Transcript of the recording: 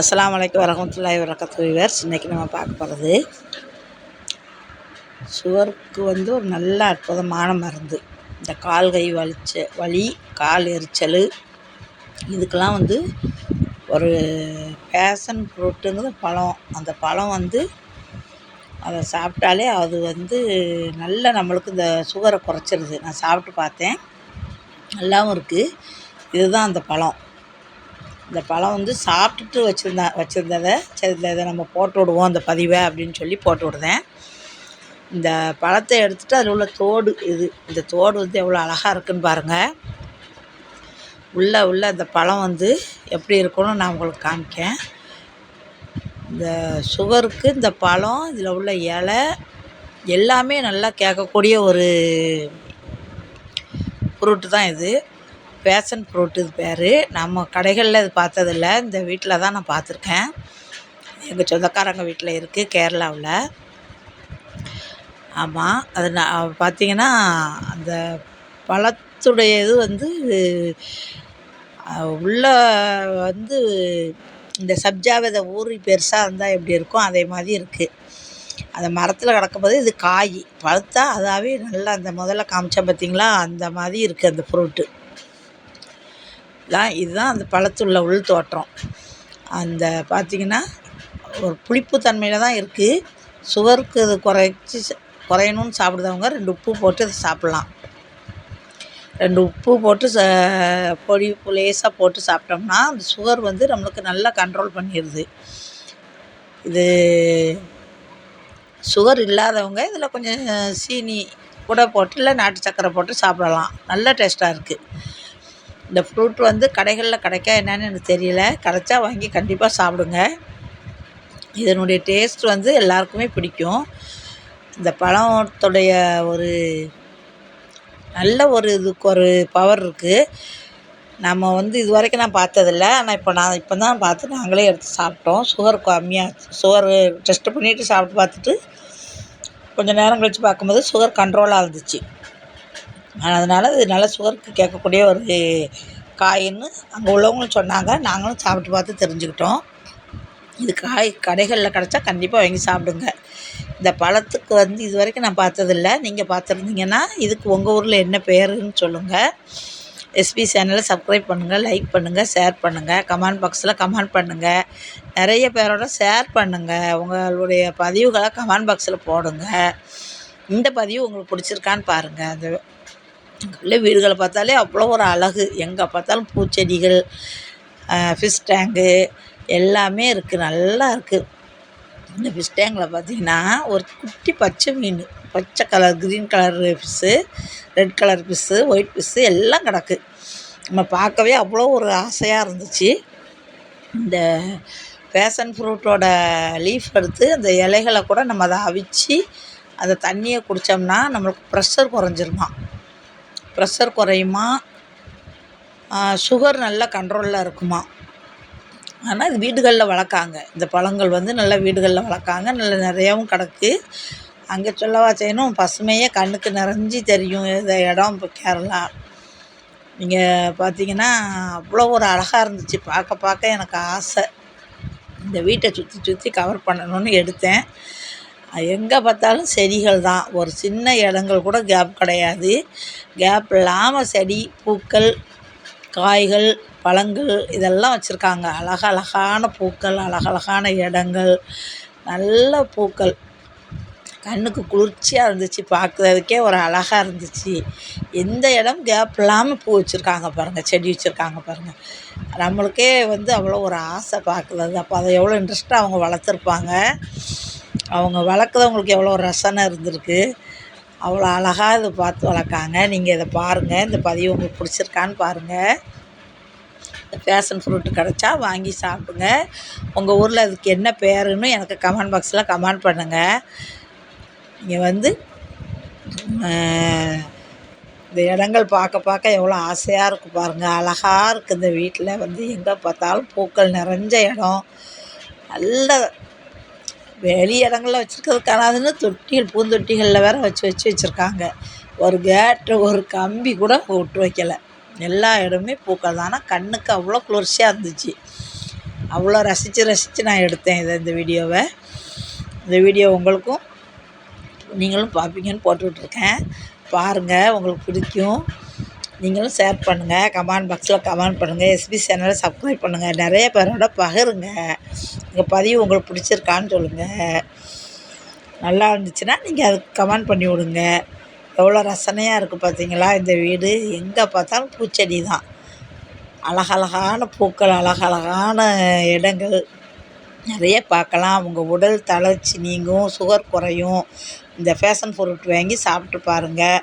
அஸ்லாம் அலைக்கும் வரமத்துல்லாஹி வரக்கத்து விவர்ஸ். இன்றைக்கி நம்ம பார்க்க போகிறது சுகருக்கு வந்து ஒரு நல்ல அற்புதமான மருந்து. இந்த கால் கை வலிச்ச வலி கால் எரிச்சல் இதுக்கெல்லாம் வந்து ஒரு பேஷன் ஃப்ரூட்டுங்கிற பழம். அந்த பழம் வந்து அதை சாப்பிட்டாலே அது வந்து நல்ல நம்மளுக்கு இந்த சுகரை குறைச்சிருது. நான் சாப்பிட்டு பார்த்தேன். நல்லாவும் இருக்குது இதுதான் அந்த பழம். இந்த பழம் வந்து சாப்பிட்டுட்டு வச்சுருந்தா வச்சுருந்ததை சரி இந்த இதை நம்ம போட்டு விடுவோம் அந்த பதிவை அப்படின்னு சொல்லி போட்டு விடுதேன் இந்த பழத்தை எடுத்துகிட்டு அதில் உள்ள தோடு இது இந்த தோடு வந்து எவ்வளோ அழகாக இருக்குன்னு பாருங்கள் உள்ளே உள்ள அந்த பழம் வந்து எப்படி இருக்கும்னு நான் உங்களுக்கு காமிக்கேன் இந்த சுகருக்கு இந்த பழம் இதில் உள்ள இலை எல்லாமே நல்லா கேட்கக்கூடிய ஒரு ஃப்ரூட்டு தான் இது. பேஷன் ஃப்ரூட் இது பேர். நம்ம கடைகளில் இது பார்த்ததில்ல. இந்த வீட்டில் தான் நான் பார்த்துருக்கேன். எங்கள் சொந்தக்காரங்க வீட்டில் இருக்குது கேரளாவில். ஆமாம் அது நான் பார்த்தீங்கன்னா அந்த பழத்துடைய இது வந்து உள்ள வந்து இந்த சப்ஜா விதை ஊறி பெருசாக இருந்தால் எப்படி இருக்கும்? அதே மாதிரி இருக்குது அந்த மரத்தில் கிடக்கும்போது இது காய். பழுத்தா அதாவே நல்லா அந்த முதல்ல காமிச்சேன் பார்த்தீங்களா அந்த மாதிரி இருக்குது அந்த ஃப்ரூட்டு. தான் இதுதான் அந்த பழத்துள்ள உள் தோற்றம். அந்த பார்த்திங்கன்னா ஒரு புளிப்பு தன்மையில் தான் இருக்குது சுகருக்கு இது குறைச்சி குறையணும்னு சாப்பிடுறவங்க ரெண்டு உப்பு போட்டு அதை சாப்பிட்லாம். ரெண்டு உப்பு போட்டு ச பொடி லேசாக போட்டு சாப்பிட்டோம்னா அந்த சுகர் வந்து நம்மளுக்கு நல்லா கண்ட்ரோல் பண்ணிடுது இது சுகர் இல்லாதவங்க இதில் கொஞ்சம் சீனி கூட போட்டு இல்லை நாட்டு சக்கரை போட்டு சாப்பிடலாம். நல்ல டேஸ்ட்டாக இருக்குது இந்த ஃப்ரூட் வந்து கடைகளில் கிடைக்கா என்னன்னு எனக்கு தெரியல. கிடைச்சா வாங்கி கண்டிப்பாக சாப்பிடுங்க. இதனுடைய டேஸ்ட் வந்து எல்லாருக்குமே பிடிக்கும். இந்த பழத்துடைய ஒரு நல்ல ஒரு இதுக்கு ஒரு பவர் இருக்குது நம்ம வந்து இது வரைக்கும் நான் பார்த்ததில்ல. ஆனால் இப்போ நான் இப்போ தான் பார்த்து நாங்களே எடுத்து சாப்பிட்டோம். சுகர் கம்மியாக சுகர் டெஸ்ட்டு பண்ணிவிட்டு சாப்பிட்டு பார்த்துட்டு கொஞ்சம் நேரம் கழித்து பார்க்கும்போது சுகர் கண்ட்ரோலாக இருந்துச்சு. அதனால் இது நல்ல சுகருக்கு கேட்கக்கூடிய ஒரு காயின்னு அங்கே உள்ளவங்களும் சொன்னாங்க. நாங்களும் சாப்பிட்டு பார்த்து தெரிஞ்சுக்கிட்டோம். இது காய் கடைகளில் கிடச்சா கண்டிப்பாக வாங்கி சாப்பிடுங்க. இந்த பழத்துக்கு வந்து இது வரைக்கும் நான் பார்த்ததில்ல. நீங்கள் பார்த்துருந்தீங்கன்னா இதுக்கு உங்கள் ஊரில் என்ன பேருன்னு சொல்லுங்கள் எஸ்பி சேனலை சப்ஸ்கிரைப் பண்ணுங்கள் லைக் பண்ணுங்கள் ஷேர் பண்ணுங்கள் கமெண்ட் பாக்ஸில் கமெண்ட் பண்ணுங்கள் நிறைய பேரோட ஷேர் பண்ணுங்கள் உங்களுடைய பதிவுகளை கமெண்ட் பாக்ஸில் போடுங்க. இந்த பதிவு உங்களுக்கு பிடிச்சிருக்கான்னு பாருங்கள் அது உள்ளே வீடுகளை பார்த்தாலே அவ்வளோ ஒரு அழகு. எங்கே பார்த்தாலும் பூச்செடிகள் ஃபிஷ் டேங்கு எல்லாமே இருக்குது நல்லா இருக்குது இந்த ஃபிஷ் டேங்கில் பார்த்தீங்கன்னா ஒரு குட்டி பச்சை மீன் பச்சை colour green colour fish red colour fish white fish எல்லாம் கிடக்கு. நம்ம பார்க்கவே அவ்வளோ ஒரு ஆசையாக இருந்துச்சு. இந்த பேஷன் ஃப்ரூட்டோட லீஃப் எடுத்து அந்த இலைகளை கூட நம்ம அதை அவிச்சு அந்த தண்ணியை குடித்தோம்னா நம்மளுக்கு ப்ரெஷர் குறைஞ்சிருமா ப்ரெஷர் குறையுமா? சுகர் நல்லா கண்ட்ரோலில் இருக்குமா? ஆனால் இது வீடுகளில் வளர்க்காங்க. இந்த பழங்கள் வந்து நல்லா வீடுகளில் வளர்க்காங்க. நல்லா நிறையாவும் கிடக்கு. அங்கே சொல்லவா செய்யணும்? பசுமையே கண்ணுக்கு நிறைஞ்சி தெரியும். இந்த இடம் இப்போ கேரளா. நீங்கள் பார்த்தீங்கன்னா அவ்வளோ ஒரு அழகாக இருந்துச்சு. பார்க்க பார்க்க எனக்கு ஆசை. இந்த வீட்டை சுற்றி சுற்றி கவர் பண்ணணும்னு எடுத்தேன். எங்கே பார்த்தாலும் செடிகள் தான். ஒரு சின்ன இடங்கள் கூட கேப் கிடையாது. கேப் இல்லாமல் செடி பூக்கள் காய்கள் பழங்கள் இதெல்லாம் வச்சுருக்காங்க. அழகழகான பூக்கள் அழகழகான இடங்கள் நல்ல பூக்கள். கண்ணுக்கு குளிர்ச்சியாக இருந்துச்சு பார்க்குறதுக்கே ஒரு அழகாக இருந்துச்சு. எந்த இடம் கேப் இல்லாமல் பூ வச்சுருக்காங்க பாருங்கள் செடி வச்சுருக்காங்க பாருங்கள் நம்மளுக்கே வந்து அவ்வளோ ஒரு ஆசை பார்க்குறது. அப்போ அதை எவ்வளோ இன்ட்ரெஸ்ட்டாக அவங்க வளர்த்துருப்பாங்க. அவங்க வளர்க்குறவங்களுக்கு எவ்வளோ ரசனை இருந்திருக்கு அவ்வளோ அழகாக இதை பார்த்து வளர்க்காங்க. நீங்கள் இதை பாருங்கள் இந்த பதிவு உங்களுக்கு பிடிச்சிருக்கான்னு பாருங்கள் இந்த பேஷன் ஃப்ரூட் கிடச்சா வாங்கி சாப்பிடுங்க. உங்கள் ஊரில் அதுக்கு என்ன பேருன்னு எனக்கு கமெண்ட் பாக்ஸில் கமெண்ட் பண்ணுங்கள் நீங்கள் வந்து இந்த இடங்கள் பார்க்க பார்க்க எவ்வளோ ஆசையாக இருக்கும் பாருங்கள் அழகாக இருக்குது இந்த வீட்டில் வந்து எங்கே பார்த்தாலும் பூக்கள் நிறைஞ்ச இடம். நல்ல வெளி இடங்களில் வச்சுருக்கிறது காணாதுன்னு தொட்டிகள் பூந்தொட்டிகளில் வேறு வச்சு வச்சு வச்சுருக்காங்க. ஒரு கேட்டு ஒரு கம்பி கூட விட்டு வைக்கலை. எல்லா இடமே பூக்கள் தான். ஆனால் கண்ணுக்கு அவ்வளோ குளிர்ச்சியாக இருந்துச்சு. அவ்வளோ ரசித்து ரசித்து நான் எடுத்தேன் இதை இந்த வீடியோவை. இந்த வீடியோ உங்களுக்கும் நீங்களும் பார்ப்பீங்கன்னு போட்டுட்ருக்கேன் பாருங்கள் உங்களுக்கு பிடிக்கும். நீங்களும் ஷேர் பண்ணுங்கள் கமெண்ட் பாக்ஸில் கமெண்ட் பண்ணுங்கள் எஸ்பி சேனலை சப்ஸ்கிரைப் பண்ணுங்கள் நிறைய பேரோட பகிருங்க. எங்கள் பதிவு உங்களுக்கு பிடிச்சிருக்கான்னு சொல்லுங்கள் நல்லா இருந்துச்சுன்னா நீங்கள் அதுக்கு கமெண்ட் பண்ணி விடுங்க. எவ்வளோ ரசனையாக இருக்குது பார்த்தீங்களா இந்த வீடு எங்கே பார்த்தாலும் பூச்செடி தான் அழகழகான பூக்கள் அழகழகான இடங்கள். நிறைய பார்க்கலாம். உங்கள் உடல் தளர்ச்சி நீங்கும் சுகர் குறையும். இந்த ஃபேஷன் ஃப்ரூட் வாங்கி சாப்பிட்டு பாருங்கள்